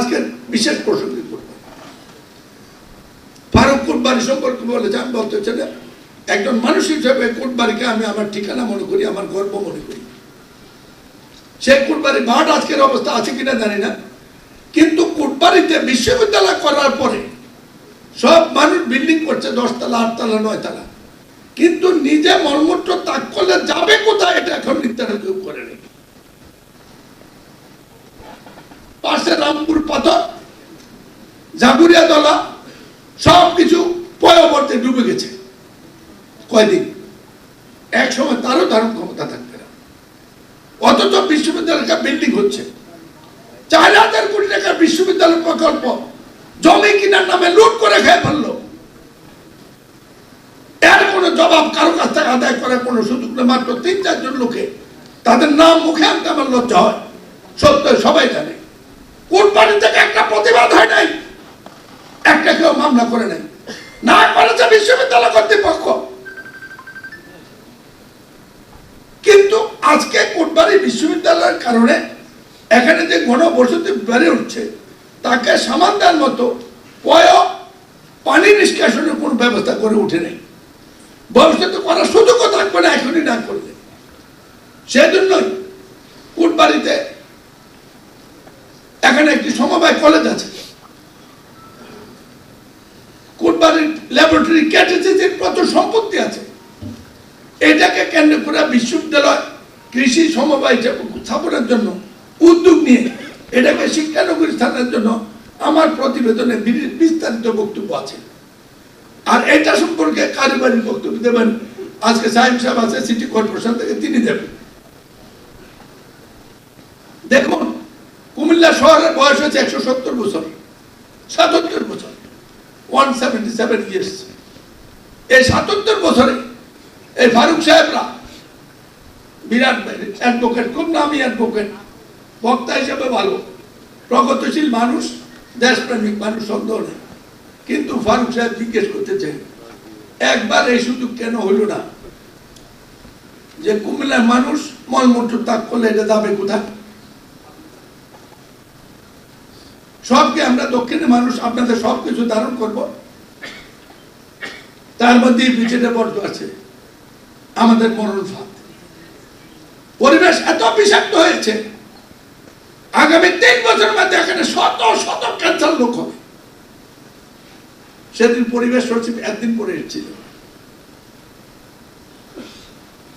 আজকের বিশেষ প্রসঙ্গে ফারুক কুরবানি সম্পর্কে বলেছে আমি বলতে না, একজন মানুষ হিসেবে কুরবানিকে আমি আমার ঠিকানা মনে করি আমার গর্ব মনে করি। সেই কুরবানি মাঠ আজকের অবস্থা আছে কিনা জানি না। কিন্তু কুরবানিতে বিশ্ববিদ্যালয় করার পরে সব মানুষ বিল্ডিং করছে দশতলা আটতলা নয়তলা। কিন্তু নিজে মর্মূত্র তাক করলে যাবে কোথায় এটা এখন নির্ধারণ কেউ করে নেই। পাশে রামপুর সব কিছু পয়বর্তে ডুবে গেছে। কয়দিন? এক সময় তারও ধারণ ক্ষমতা থাকবে না। অথচ বিশ্ববিদ্যালয়ের বিল্ডিং হচ্ছে। চার হাজার কোটি টাকার বিশ্ববিদ্যালয় প্রকল্প জমি কিনার নামে লুট করে খেয়ে ফেলল। এর কোনো জবাব কারও কাছ থেকে আদায় করার কোনো সুযোগ নেই। মাত্র তিন চারজন লোকে তাদের নাম মুখে আনতে আমার লজ্জা হয়। সত্য সবাই জানে। কোন বাড়ি থেকে একটা প্রতিবাদ হয় নাই একটা কেউ মামলা করে নাই। না করেছে বিশ্ববিদ্যালয় কর্তৃপক্ষ। কিন্তু আজকে কোটবাড়ি বিশ্ববিদ্যালয়ের কারণে এখানে যে গণবসতি বেড়ে উঠছে, তাকে সামাল দেওয়ার মতো পয় পানি নিষ্কাশনের কোনো ব্যবস্থা করে উঠে নেই। ভবিষ্যতে করার সুযোগও থাকবে না, এখনই না করলে। সেজন্যই কুটবাড়িতে এখানে একটি সমবায় কলেজ আছে। ল্যাবরেটরি ক্যাটেসিসের প্রচুর সম্পত্তি আছে। এটাকে কেন্দ্র করে বিশ্ববিদ্যালয় কৃষি সমবায় স্থাপনের জন্য উদ্যোগ নিয়ে এটাকে শিক্ষানগরী স্থানের জন্য আমার প্রতিবেদনে বিস্তারিত বক্তব্য আছে। আর এটা সম্পর্কে কারিগরি বক্তব্য দেবেন আজকে সাহেব সাহেব আছে, সিটি কর্পোরেশন থেকে তিনি দেবেন। দেখুন, কুমিল্লা শহরের বয়স হচ্ছে একশো সত্তর বছর, সাতাত্তর বছর ওয়ান সেভেন্টি সেভেন ইয়ার্স এই সাতাত্তর বছরে এই ফারুক সাহেবরা বিরাট অ্যাডভোকেট খুব নামি অ্যাডভোকেট বক্তা হিসেবে ভালো, প্রগতিশীল মানুষ, দেশপ্রেমিক মানুষ, সন্দেহ নেই। কিন্তু ফারুক সাহেব জিজ্ঞেস করতে চাই, একবার এই সুযোগ কেন হইল না? যে কুমিল্লার মানুষ মলমূত্র ত্যাগ করলে এটা যাবে কোথায়? সবকে আমরা দক্ষিণের মানুষ, আপনাদের সব কিছু ধারণ করব। তার মধ্যে পিছনে বর্ত আছে। আমাদের মরণ ফাঁদ। পরিবেশ এত বিষাক্ত হয়েছে। আগামী তিন বছরের মধ্যে এখানে শত শত ক্যান্সার লোক হবে। সেদিন পরিবেশ সচিব একদিন পরে এসেছিল।